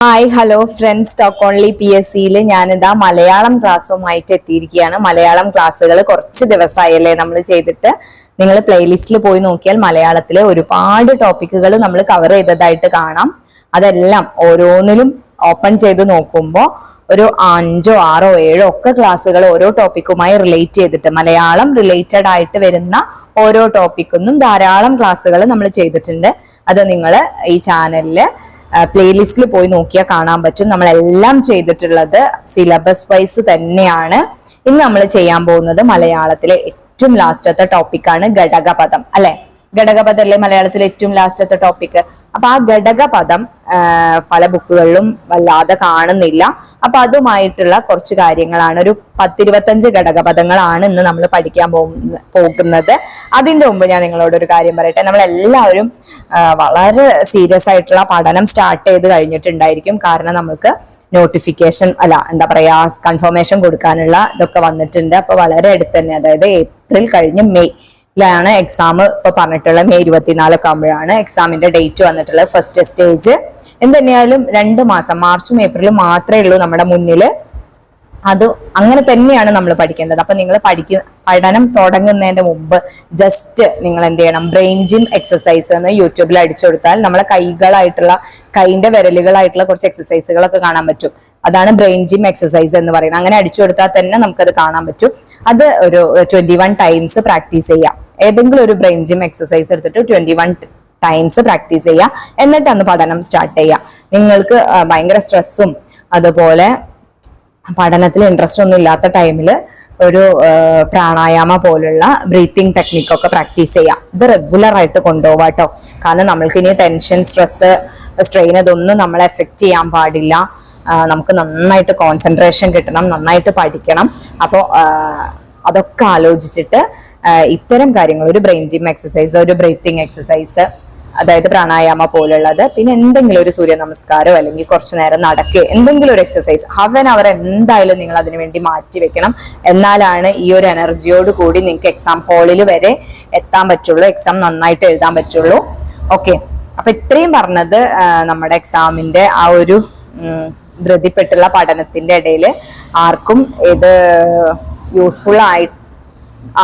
Hi hello friends talk only P S സിയിൽ ഞാനിതാ മലയാളം ക്ലാസ്സുമായിട്ട് എത്തിയിരിക്കുകയാണ്. മലയാളം ക്ലാസ്സുകൾ കുറച്ച് ദിവസമായല്ലേ നമ്മൾ ചെയ്തിട്ട്? നിങ്ങൾ പ്ലേലിസ്റ്റിൽ പോയി നോക്കിയാൽ മലയാളത്തിലെ ഒരുപാട് ടോപ്പിക്കുകൾ നമ്മൾ കവർ ചെയ്തതായിട്ട് കാണാം. അതെല്ലാം ഓരോന്നിലും ഓപ്പൺ ചെയ്ത് നോക്കുമ്പോൾ ഒരു അഞ്ചോ ആറോ ഏഴോ ഒക്കെ ക്ലാസ്സുകൾ ഓരോ ടോപ്പിക്കുമായി റിലേറ്റ് ചെയ്തിട്ട് മലയാളം റിലേറ്റഡ് ആയിട്ട് വരുന്ന ഓരോ ടോപ്പിക്കൊന്നും ധാരാളം ക്ലാസ്സുകൾ നമ്മൾ ചെയ്തിട്ടുണ്ട്. അത് നിങ്ങൾ ഈ ചാനലിൽ പ്ലേലിസ്റ്റിൽ പോയി നോക്കിയാൽ കാണാൻ പറ്റും. നമ്മളെല്ലാം ചെയ്തിട്ടുള്ളത് സിലബസ് വൈസ് തന്നെയാണ്. ഇന്ന് നമ്മൾ ചെയ്യാൻ പോകുന്നത് മലയാളത്തിലെ ഏറ്റവും ലാസ്റ്റത്തെ ടോപ്പിക്കാണ് ഘടകപദം അല്ലെ? ഘടകപദം മലയാളത്തിൽ ഏറ്റവും ലാസ്റ്റത്തെ ടോപ്പിക് അപ്പൊ ആ ഘടകപദം പല ബുക്കുകളിലും വല്ലാതെ കാണുന്നില്ല. അപ്പൊ അതുമായിട്ടുള്ള കുറച്ച് കാര്യങ്ങളാണ്. ഒരു പത്തിരുപത്തഞ്ച് ഘടകപദങ്ങളാണ് ഇന്ന് നമ്മൾ പഠിക്കാൻ പോകുന്ന പോകുന്നത്. അതിന്റെ മുമ്പ് ഞാൻ നിങ്ങളോട് ഒരു കാര്യം പറയട്ടെ. നമ്മൾ എല്ലാവരും വളരെ സീരിയസ് ആയിട്ടുള്ള പഠനം സ്റ്റാർട്ട് ചെയ്ത് കഴിഞ്ഞിട്ടുണ്ടായിരിക്കും. കാരണം നമുക്ക് നോട്ടിഫിക്കേഷൻ അല്ല എന്താ പറയാ കൺഫർമേഷൻ കൊടുക്കാനുള്ള ഇതൊക്കെ വന്നിട്ടുണ്ട്. അപ്പൊ വളരെ അടുത്ത് തന്നെ അതായത് ഏപ്രിൽ കഴിഞ്ഞ് മെയ്. ലാണ് എക്സാം ഇപ്പൊ പറഞ്ഞിട്ടുള്ളത്. മെയ് ഇരുപത്തിനാലൊക്കെ ആകുമ്പോഴാണ് എക്സാമിന്റെ ഡേറ്റ് വന്നിട്ടുള്ളത്. ഫസ്റ്റ് സ്റ്റേജ് എന്തുതന്നെയായാലും രണ്ട് മാസം മാർച്ചും ഏപ്രിലും മാത്രമേ ഉള്ളൂ നമ്മുടെ മുന്നിൽ. അത് അങ്ങനെ തന്നെയാണ് നമ്മൾ പഠിക്കേണ്ടത്. അപ്പൊ നിങ്ങൾ പഠിക്ക പഠനം തുടങ്ങുന്നതിന്റെ മുമ്പ് ജസ്റ്റ് നിങ്ങൾ എന്ത് ചെയ്യണം? ബ്രെയിൻ ജിം എക്സസൈസ് എന്ന് യൂട്യൂബിൽ അടിച്ചു കൊടുത്താൽ നമ്മളെ കൈകളായിട്ടുള്ള കൈന്റെ വിരലുകളായിട്ടുള്ള കുറച്ച് എക്സസൈസുകളൊക്കെ കാണാൻ പറ്റും. അതാണ് ബ്രെയിൻ ജിം എക്സസൈസ് എന്ന് പറയുന്നത്. അങ്ങനെ അടിച്ചു കൊടുത്താൽ തന്നെ നമുക്കത് കാണാൻ പറ്റും. അത് ഒരു ട്വന്റി വൺ ടൈംസ് പ്രാക്ടീസ് ചെയ്യാം. ഏതെങ്കിലും ഒരു ബ്രെയിൻ ജിം എക്സസൈസ് എടുത്തിട്ട് ട്വന്റി വൺ ടൈംസ് പ്രാക്ടീസ് ചെയ്യുക എന്നിട്ട് അന്ന് പഠനം സ്റ്റാർട്ട് ചെയ്യുക നിങ്ങൾക്ക് ഭയങ്കര സ്ട്രെസ്സും അതുപോലെ പഠനത്തിൽ ഇൻട്രസ്റ്റ് ഒന്നും ഇല്ലാത്ത ടൈമിൽ ഒരു പ്രാണായാമ പോലുള്ള ബ്രീത്തിങ് ടെക്നിക്കൊക്കെ പ്രാക്ടീസ് ചെയ്യാം. ഇത് റെഗുലർ ആയിട്ട് കൊണ്ടുപോകാം കേട്ടോ കാരണം നമ്മൾക്ക് ഇനി ടെൻഷൻ സ്ട്രെസ് സ്ട്രെയിൻ ഇതൊന്നും നമ്മളെ എഫക്റ്റ് ചെയ്യാൻ പാടില്ല. നമുക്ക് നന്നായിട്ട് കോൺസെൻട്രേഷൻ കിട്ടണം നന്നായിട്ട് പഠിക്കണം. അപ്പോൾ അതൊക്കെ ആലോചിച്ചിട്ട് ഇത്തരം കാര്യങ്ങൾ ഒരു ബ്രെയിൻ ജിം എക്സസൈസ് ഒരു ബ്രീത്തിങ് എക്സസൈസ് അതായത് പ്രാണായാമ പോലുള്ളത് പിന്നെ എന്തെങ്കിലും ഒരു സൂര്യ നമസ്കാരോ അല്ലെങ്കിൽ കുറച്ചു നേരം നടക്കുക എന്തെങ്കിലും ഒരു എക്സസൈസ് ഹാഫ് ആൻ അവർ എന്തായാലും നിങ്ങൾ അതിനു വേണ്ടി മാറ്റി വെക്കണം. എന്നാലാണ് ഈ ഒരു എനർജിയോട് കൂടി നിങ്ങൾക്ക് എക്സാം ഹോളിൽ വരെ എത്താൻ പറ്റുള്ളൂ എക്സാം നന്നായിട്ട് എഴുതാൻ പറ്റുള്ളൂ. ഓക്കെ അപ്പൊ ഇത്രയും പറഞ്ഞത് നമ്മുടെ എക്സാമിന്റെ ആ ഒരു ധൃതിപ്പെട്ടുള്ള പഠനത്തിന്റെ ഇടയിൽ ആർക്കും ഇത് യൂസ്ഫുൾ ആയി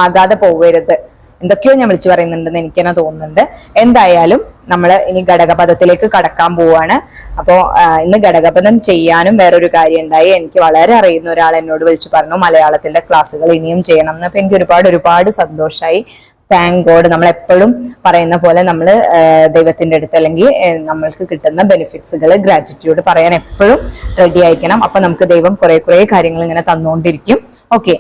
ആകാതെ പോകരുത് എന്തൊക്കെയോ ഞാൻ വിളിച്ചു പറയുന്നുണ്ടെന്ന് എനിക്ക് തന്നെ തോന്നുന്നുണ്ട്. എന്തായാലും നമ്മൾ ഇനി ഘടകപദത്തിലേക്ക് കടക്കാൻ പോവാണ്. അപ്പോ ആ, ഇന്ന് ഘടകപദം ചെയ്യാനും വേറൊരു കാര്യം ഉണ്ടായി എനിക്ക് വളരെ അറിയുന്ന ഒരാൾ എന്നോട് വിളിച്ചു പറഞ്ഞു മലയാളത്തിന്റെ ക്ലാസ്സുകൾ ഇനിയും ചെയ്യണം എന്ന് അപ്പൊ എനിക്ക് ഒരുപാട് ഒരുപാട് സന്തോഷമായി താങ്ക് ഗോഡ് നമ്മൾ എപ്പോഴും പറയുന്ന പോലെ നമ്മൾ ദൈവത്തിന്റെ അടുത്ത് അല്ലെങ്കിൽ നമ്മൾക്ക് കിട്ടുന്ന ബെനിഫിറ്റ്സുകൾ ഗ്രാറ്റിറ്റ്യൂഡ് പറയാൻ എപ്പോഴും റെഡി ആയിരിക്കണം. അപ്പൊ നമുക്ക് ദൈവം കുറെ കുറെ കാര്യങ്ങൾ ഇങ്ങനെ തന്നുകൊണ്ടിരിക്കും. ഓക്കെ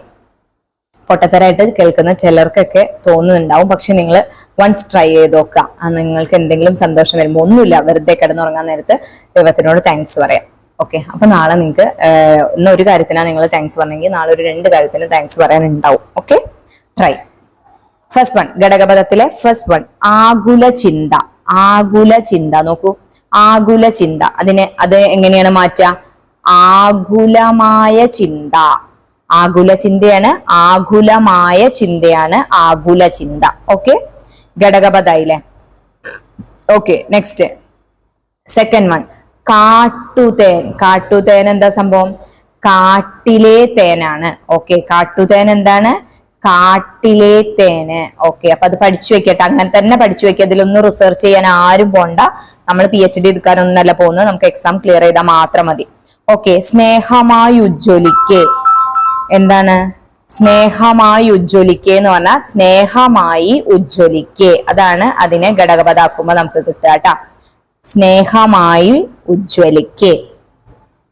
പൊട്ടത്തരായിട്ട് കേൾക്കുന്ന ചിലർക്കൊക്കെ തോന്നുന്നുണ്ടാവും. പക്ഷെ നിങ്ങൾ വൺസ് ട്രൈ ചെയ്ത് നോക്കുക. നിങ്ങൾക്ക് എന്തെങ്കിലും സന്തോഷം വരുമ്പോൾ ഒന്നുമില്ല. വെറുതെ കിടന്നുറങ്ങാൻ നേരത്ത് ദൈവത്തിനോട് താങ്ക്സ് പറയാം. ഓക്കെ അപ്പൊ നാളെ നിങ്ങൾക്ക് ഇന്ന് ഒരു കാര്യത്തിനാണ് നിങ്ങൾ താങ്ക്സ് പറഞ്ഞെങ്കിൽ നാളെ ഒരു രണ്ട് കാര്യത്തിന് താങ്ക്സ് പറയാനുണ്ടാവും. ഓക്കെ ട്രൈ ഫസ്റ്റ് വൺ ഘടകപഥത്തിലെ ഫസ്റ്റ് വൺ ആകുല ചിന്ത. ആകുല ചിന്ത നോക്കൂ. ആകുല ചിന്ത. അതിനെ അത് എങ്ങനെയാണ് മാറ്റുക? ആകുലമായ ചിന്ത. ആകുല ചിന്തയാണ് ആകുലമായ ചിന്തയാണ് ആകുല ചിന്ത. ഓക്കെ ഘടകപദായില്ലേ ഓക്കെ നെക്സ്റ്റ് സെക്കൻഡ് വൺ കാട്ടുതേൻ. കാട്ടുതേൻ എന്താ സംഭവം? കാട്ടിലെ തേനാണ്. ഓക്കെ കാട്ടുതേൻ എന്താണ്? കാട്ടിലെ തേന്. ഓക്കെ അപ്പൊ അത് പഠിച്ചു വെക്കട്ടെ. അങ്ങനെ തന്നെ പഠിച്ചു വെക്കുക ഇതിലൊന്നും റിസർച്ച് ചെയ്യാൻ ആരും പോണ്ട. നമ്മൾ പി എച്ച് ഡി എടുക്കാനൊന്നല്ല പോകുന്നത്. നമുക്ക് എക്സാം ക്ലിയർ ചെയ്താൽ മാത്രം മതി. ഓക്കെ സ്നേഹമായി ഉജ്ജ്വലിക്കേ എന്താണ്? സ്നേഹമായി ഉജ്ജ്വലിക്കേ എന്ന് പറഞ്ഞാൽ സ്നേഹമായി ഉജ്ജ്വലിക്കേ. അതാണ് അതിനെ ഘടകപഥാക്കുമ്പോ നമുക്ക് കിട്ടുക കേട്ടാ. സ്നേഹമായി ഉജ്ജ്വലിക്കേ.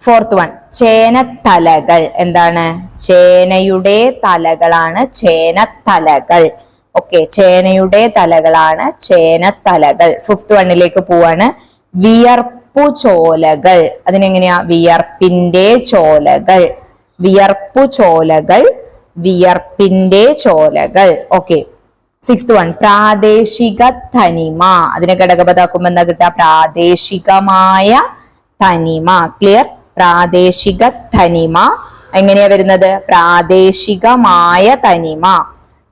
Fourth one ചേനത്തലകൾ. എന്താണ്? ചേനയുടെ തലകളാണ് ചേനത്തലകൾ. ഓക്കെ ചേനയുടെ തലകളാണ് ചേനത്തലകൾ. ഫിഫ്ത് വണ്ണിലേക്ക് പോവാണ്. വിയർപ്പു ചോലകൾ അതിനെങ്ങനെയാ? വിയർപ്പിന്റെ ചോലകൾ. വിയർപ്പു ചോലകൾ വിയർപ്പിന്റെ ചോലകൾ. ഓക്കെ സിക്സ്ത് വൺ പ്രാദേശിക തനിമ. അതിനെ ഘടകപദാക്കുമ്പോ എന്താ കിട്ടുക? പ്രാദേശികമായ തനിമ. ക്ലിയർ പ്രാദേശിക തനിമ. എങ്ങനെയാ വരുന്നത്? പ്രാദേശികമായ തനിമ.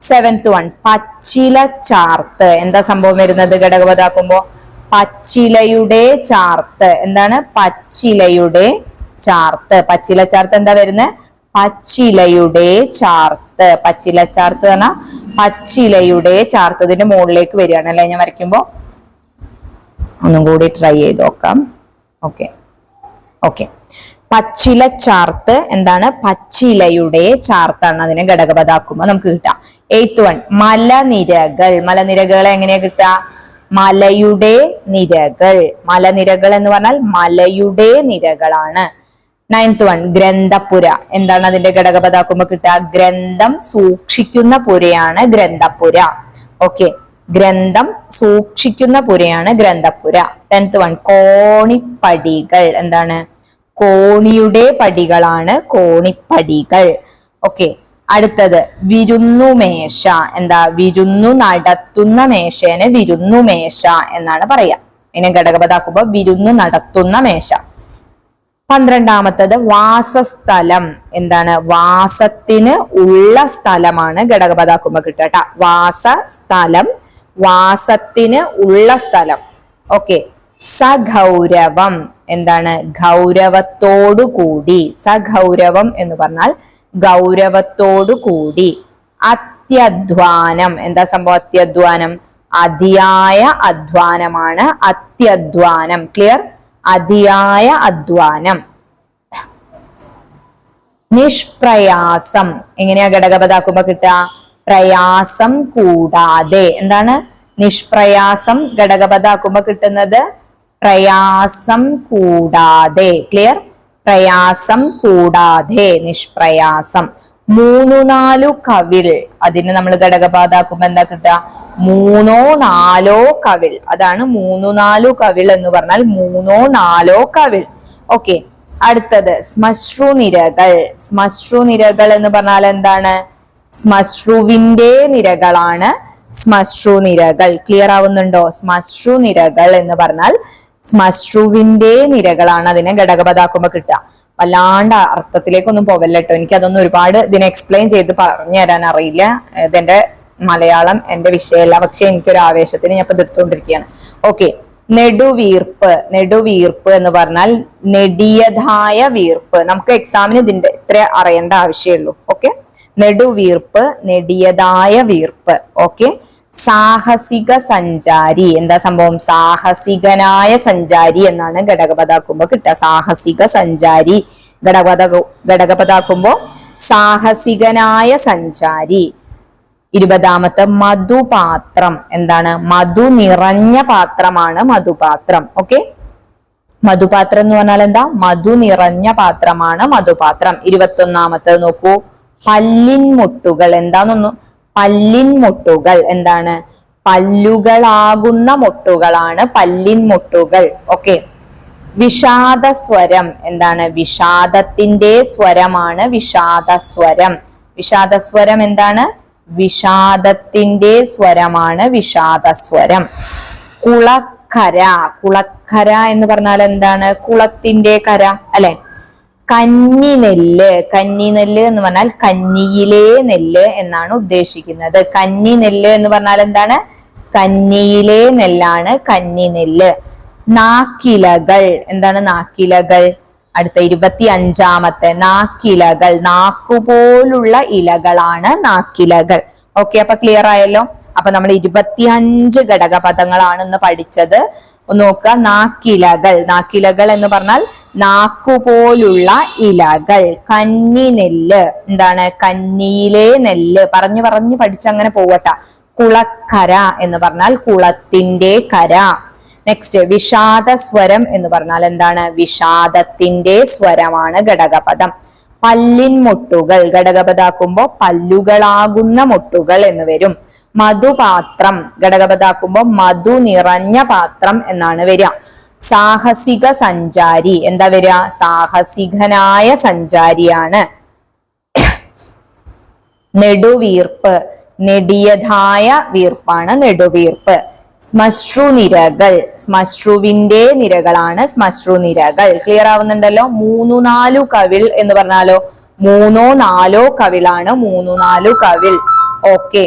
സെവൻത് വൺ പച്ചില ചാർത്ത്. എന്താ സംഭവം വരുന്നത് ഘടകപദാക്കുമ്പോ? പച്ചിലയുടെ ചാർത്ത്. എന്താണ്? പച്ചിലയുടെ ചാർത്ത്. പച്ചില ചാർത്ത് എന്താ വരുന്നത് പച്ചിലയുടെ ചാർത്ത്. പച്ചില ചാർത്ത് പറഞ്ഞാൽ പച്ചിലയുടെ ചാർത്ത് ഇതിന്റെ മുകളിലേക്ക് വരികയാണ് അല്ലെ? ഞാൻ വരയ്ക്കുമ്പോ ഒന്നും കൂടി ട്രൈ ചെയ്ത് നോക്കാം. ഓക്കെ ഓക്കെ പച്ചില ചാർത്ത് എന്താണ്? പച്ചിലയുടെ ചാർത്താണ് അതിനെ ഘടകപഥാക്കുമ്പോ നമുക്ക് കിട്ടാം. എയ്ത്ത് വൺ മലനിരകൾ. മലനിരകൾ എങ്ങനെയാ കിട്ടുക മലയുടെ നിരകൾ. മലനിരകൾ എന്ന് പറഞ്ഞാൽ മലയുടെ നിരകളാണ്. നയൻത്ത് വൺ ഗ്രന്ഥപുര എന്താണ് അതിന്റെ ഘടകപദാക്കുമ്പോ കിട്ടുക? ഗ്രന്ഥം സൂക്ഷിക്കുന്ന പുരയാണ് ഗ്രന്ഥപുര. ഓക്കെ ഗ്രന്ഥം സൂക്ഷിക്കുന്ന പുരയാണ് ഗ്രന്ഥപുര. Tenth one കോണിപ്പടികൾ. എന്താണ്? കോണിയുടെ പടികളാണ് കോണിപ്പടികൾ. ഓക്കെ അടുത്തത് വിരുന്നുമേശ. എന്താ? വിരുന്നു നടത്തുന്ന മേശേനെ വിരുന്നുമേശ എന്നാണ് പറയാ ഇതിനെ ഘടകപദാക്കുമ്പോ വിരുന്നു നടത്തുന്ന മേശ. പന്ത്രണ്ടാമത്തത് വാസസ്ഥലം. എന്താണ്? വാസത്തിന് ഉള്ള സ്ഥലമാണ് ഘടകപദാക്കുമ്പോ കിട്ടുക വാസസ്ഥലം വാസത്തിന് ഉള്ള സ്ഥലം. ഓക്കെ. സഗൗരവം. എന്താണ്? ഗൗരവത്തോടു കൂടി. സഗൗരവം എന്ന് പറഞ്ഞാൽ ഗൗരവത്തോടു കൂടി. അത്യധ്വാനം. എന്താ സംഭവം അത്യധ്വാനം? അതിയായ അധ്വാനമാണ് അത്യധ്വാനം. ക്ലിയർ അതിയായ അധ്വാനം. നിഷ്പ്രയാസം. എങ്ങനെയാ ഘടകപദാക്കുമ്പോ കിട്ടുക? പ്രയാസം കൂടാതെ. എന്താണ്? നിഷ്പ്രയാസം ഘടകപദാക്കുമ്പോ കിട്ടുന്നത്? പ്രയാസം കൂടാതെ. ക്ലിയർ പ്രയാസം കൂടാതെ. നിഷ്പ്രയാസം. മൂന്നു നാലു കവിൾ. അതിന് നമ്മൾ ഘടകപാതാക്കുമ്പോ എന്താ കിട്ടുക? മൂന്നോ നാലോ കവിൾ. അതാണ് മൂന്നു നാലു കവിൾ എന്ന് പറഞ്ഞാൽ മൂന്നോ നാലോ കവിൾ. ഓക്കെ അടുത്തത് ശ്മശ്രു നിരകൾ ശ്മശ്രു നിരകൾ എന്ന് പറഞ്ഞാൽ എന്താണ്? ശ്മശ്രുവിന്റെ നിരകളാണ് ശ്മശ്രു നിരകൾ ക്ലിയർ ആവുന്നുണ്ടോ? ശ്മശ്രു നിരകൾ എന്ന് പറഞ്ഞാൽ ശ്മശ്രുവിന്റെ നിരകളാണ് അതിനെ ഘടകപദാക്കുമ്പോ കിട്ടുക. വല്ലാണ്ട് അർത്ഥത്തിലേക്കൊന്നും പോവല്ലോ എനിക്ക് അതൊന്നും ഒരുപാട് ഇതിനെ എക്സ്പ്ലെയിൻ ചെയ്ത് പറഞ്ഞു തരാൻ അറിയില്ല ഇതെന്റെ മലയാളം എന്റെ വിഷയമല്ല. പക്ഷെ എനിക്കൊരു ആവേശത്തിന് ഞാൻ ഇപ്പൊ എടുത്തുകൊണ്ടിരിക്കുകയാണ് ഓക്കെ. നെടുവീർപ്പ്. നെടുവീർപ്പ് എന്ന് പറഞ്ഞാൽ നെടിയതായ വീർപ്പ്. നമുക്ക് എക്സാമിന് ഇതിന്റെ ഇത്ര അറിയേണ്ട ആവശ്യമുള്ളൂ. ഓക്കെ. നെടുവീർപ്പ് നെടിയതായ വീർപ്പ്. ഓക്കെ. സാഹസിക സഞ്ചാരി. എന്താ സംഭവം? സാഹസികനായ സഞ്ചാരി എന്നാണ് ഘടകപതാക്കുമ്പോ കിട്ടുക. സാഹസിക സഞ്ചാരി. ഘടകപദ ഘടകപതാക്കുമ്പോ സാഹസികനായ സഞ്ചാരി. ഇരുപതാമത്തെ മധുപാത്രം. എന്താണ്? മധു നിറഞ്ഞ പാത്രമാണ് മധുപാത്രം. ഓക്കെ മധുപാത്രം എന്ന് പറഞ്ഞാൽ എന്താ? മധു നിറഞ്ഞ പാത്രമാണ് മധുപാത്രം. ഇരുപത്തി ഒന്നാമത്തത് നോക്കൂ. പല്ലിൻ മുട്ടുകൾ. എന്താന്നൊന്നു പല്ലിൻ മുട്ടുകൾ. എന്താണ്? പല്ലുകളാകുന്ന മുട്ടുകളാണ് പല്ലിൻ മുട്ടുകൾ. ഓക്കെ വിഷാദ സ്വരം എന്താണ്? വിഷാദത്തിന്റെ സ്വരമാണ് വിഷാദ സ്വരം വിഷാദ സ്വരം എന്താണ്? വിഷാദത്തിന്റെ സ്വരമാണ് വിഷാദസ്വരം. കുളക്കര കുളക്കര എന്ന് പറഞ്ഞാൽ എന്താണ്? കുളത്തിന്റെ കര അല്ലെ? കന്നി നെല്ല് കന്നി നെല്ല് എന്ന് പറഞ്ഞാൽ കന്നിയിലെ നെല്ല് എന്നാണ് ഉദ്ദേശിക്കുന്നത്. കന്നി നെല്ല് എന്ന് പറഞ്ഞാൽ എന്താണ്? കന്നിയിലെ നെല്ലാണ് കന്നി നെല്ല് നാക്കിലകൾ എന്താണ് നാക്കിലകൾ? അടുത്ത ഇരുപത്തി അഞ്ചാമത്തെ നാക്കിലകൾ നാക്കുപോലുള്ള ഇലകളാണ് നാക്കിലകൾ. ഓക്കെ അപ്പൊ ക്ലിയർ ആയല്ലോ? അപ്പൊ നമ്മൾ ഇരുപത്തിയഞ്ച് ഘടകപദങ്ങളാണ് ഇന്ന് പഠിച്ചത് നോക്കുക നാക്കിലകൾ. നാക്കിലകൾ എന്ന് പറഞ്ഞാൽ നാക്കുപോലുള്ള ഇലകൾ. കന്നി നെല്ല് എന്താണ്? കന്നിയിലെ നെല്ല്. പറഞ്ഞു പറഞ്ഞു പഠിച്ചങ്ങനെ പോവട്ട. കുളക്കര എന്ന് പറഞ്ഞാൽ കുളത്തിന്റെ കര. നെക്സ്റ്റ് വിഷാദ സ്വരം എന്ന് പറഞ്ഞാൽ എന്താണ്? വിഷാദത്തിന്റെ സ്വരമാണ് ഘടകപദം. പല്ലിൻ മുട്ടുകൾ ഘടകപദാക്കുമ്പോൾ പല്ലുകളാകുന്ന മുട്ടുകൾ എന്ന് വരും. മധുപാത്രം ഘടകപദാക്കുമ്പോൾ മധു നിറഞ്ഞ പാത്രം എന്നാണ് വരിക. സാഹസിക സഞ്ചാരി എന്താ വരിക? സാഹസികനായ സഞ്ചാരിയാണ്. നെടുവീർപ്പ് നെടിയതായ വീർപ്പാണ് നെടുവീർപ്പ്. ശ്മശ്രു നിരകൾ ശ്മശ്രുവിന്റെ നിരകളാണ് ശ്മശ്രു നിരകൾ ക്ലിയർ ആവുന്നുണ്ടല്ലോ? മൂന്നു നാലു കവിൾ എന്ന് പറഞ്ഞാലോ? മൂന്നോ നാലോ കവിളാണ് മൂന്നു നാലു കവിൾ. ഓക്കെ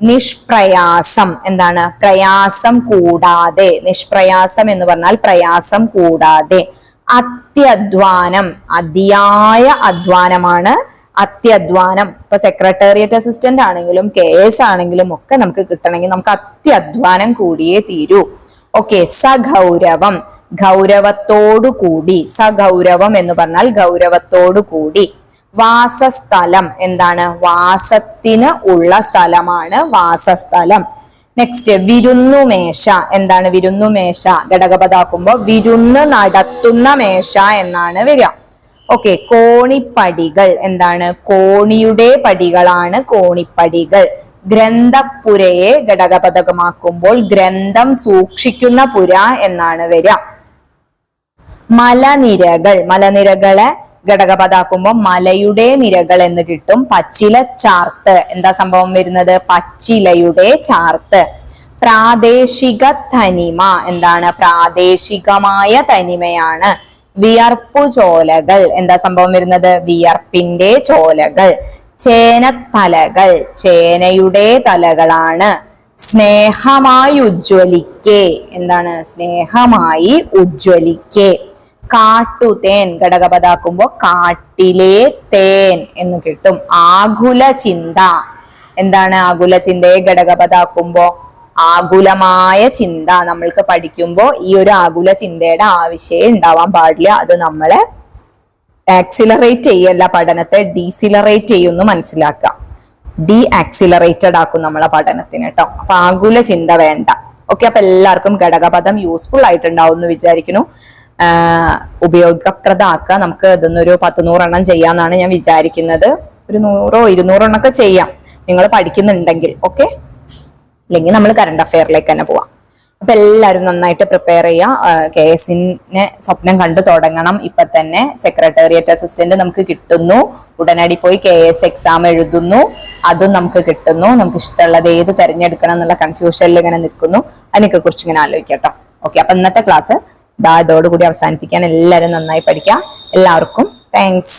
നിഷ്പ്രയാസം എന്താണ്? പ്രയാസം കൂടാതെ. നിഷ്പ്രയാസം എന്ന് പറഞ്ഞാൽ പ്രയാസം കൂടാതെ. അത്യധ്വാനം അതിയായ അധ്വാനമാണ് അത്യധ്വാനം. ഇപ്പൊ സെക്രട്ടേറിയറ്റ് അസിസ്റ്റന്റ് ആണെങ്കിലും കെ എസ് ആണെങ്കിലും ഒക്കെ നമുക്ക് കിട്ടണമെങ്കിൽ നമുക്ക് അത്യധ്വാനം കൂടിയേ തീരൂ. ഓക്കെ സഗൗരവം. ഗൗരവത്തോടു കൂടി സഗൗരവം എന്ന് പറഞ്ഞാൽ ഗൗരവത്തോടു കൂടി. വാസസ്ഥലം എന്താണ്? വാസത്തിന് ഉള്ള സ്ഥലമാണ് വാസസ്ഥലം. നെക്സ്റ്റ് വിരുന്നുമേശ. എന്താണ് വിരുന്നുമേശ? ഘടകപതാക്കുമ്പോ വിരുന്ന് നടത്തുന്ന മേശ എന്നാണ് വരിക. ഓക്കെ കോണിപ്പടികൾ. എന്താണ്? കോണിയുടെ പടികളാണ് കോണിപ്പടികൾ. ഗ്രന്ഥപുരയെ ഘടകപഥകമാക്കുമ്പോൾ ഗ്രന്ഥം സൂക്ഷിക്കുന്ന പുര എന്നാണ് വരിക. മലനിരകൾ. മലനിരകളെ ഘടകപഥാക്കുമ്പോൾ മലയുടെ നിരകൾ എന്ന് കിട്ടും. പച്ചില ചാർത്ത്. എന്താ സംഭവം വരുന്നത്? പച്ചിലയുടെ ചാർത്ത്. പ്രാദേശിക തനിമ. എന്താണ്? പ്രാദേശികമായ തനിമയാണ്. വിയർപ്പു ചോലകൾ. എന്താ സംഭവം വരുന്നത്? വിയർപ്പിന്റെ ചോലകൾ. ചേനത്തലകൾ. ചേനയുടെ തലകളാണ്. സ്നേഹമായി ഉജ്ജ്വലിക്കേ. എന്താണ്? സ്നേഹമായി ഉജ്ജ്വലിക്കേ. കാട്ടുതേൻ. ഘടകപദാക്കുമ്പോ കാട്ടിലെ തേൻ എന്ന് കിട്ടും. ആകുല ചിന്ത എന്താണ് ആകുല ചിന്തയെ ഘടകപദാക്കുമ്പോ? ആകുലമായ ചിന്ത നമ്മൾക്ക് പഠിക്കുമ്പോൾ ഈ ഒരു ആകുല ചിന്തയുടെ ആവശ്യമേ ഉണ്ടാവാൻ പാടില്ല. അത് നമ്മളെ ആക്സിലറേറ്റ് ചെയ്യല്ല പഠനത്തെ ഡീസിലറേറ്റ് ചെയ്യുമെന്ന് മനസ്സിലാക്കുക ഡി ആക്സിലറേറ്റഡ് ആക്കും നമ്മളെ പഠനത്തിന് കേട്ടോ അപ്പൊ ആകുല ചിന്ത വേണ്ട. ഓക്കെ അപ്പൊ എല്ലാവർക്കും ഘടകപദം യൂസ്ഫുൾ ആയിട്ടുണ്ടാവും എന്ന് വിചാരിക്കുന്നു. ഉപയോഗപ്രദമാക്കുക നമുക്ക് ഇതൊന്നൊരു പത്ത് നൂറെണ്ണം ചെയ്യാന്നാണ് ഞാൻ വിചാരിക്കുന്നത്. ഒരു നൂറോ ഇരുന്നൂറോ എണ്ണൊക്കെ ചെയ്യാം. നിങ്ങൾ പഠിക്കുന്നുണ്ടെങ്കിൽ. ഓക്കെ? അല്ലെങ്കിൽ നമ്മൾ കറണ്ട് അഫെയറിലേക്ക് തന്നെ പോവാം. അപ്പൊ എല്ലാവരും നന്നായിട്ട് പ്രിപ്പയർ ചെയ്യുക കെ എസിനെ സ്വപ്നം കണ്ടു തുടങ്ങണം. ഇപ്പൊ തന്നെ സെക്രട്ടേറിയറ്റ് അസിസ്റ്റന്റ് നമുക്ക് കിട്ടുന്നു. ഉടനടി പോയി കെ എസ് എക്സാം എഴുതുന്നു. അതും നമുക്ക് കിട്ടുന്നു. നമുക്ക് ഇഷ്ടമുള്ളത് ഏത് തെരഞ്ഞെടുക്കണം എന്നുള്ള കൺഫ്യൂഷനിൽ ഇങ്ങനെ നിൽക്കുന്നു. അതിനൊക്കെ കുറിച്ച് ഇങ്ങനെ ആലോചിക്കട്ടോ ഓക്കെ അപ്പൊ ഇന്നത്തെ ക്ലാസ് ഇതാ ഇതോടുകൂടി അവസാനിപ്പിക്കാൻ എല്ലാവരും നന്നായി പഠിക്കാം. എല്ലാവർക്കും താങ്ക്സ്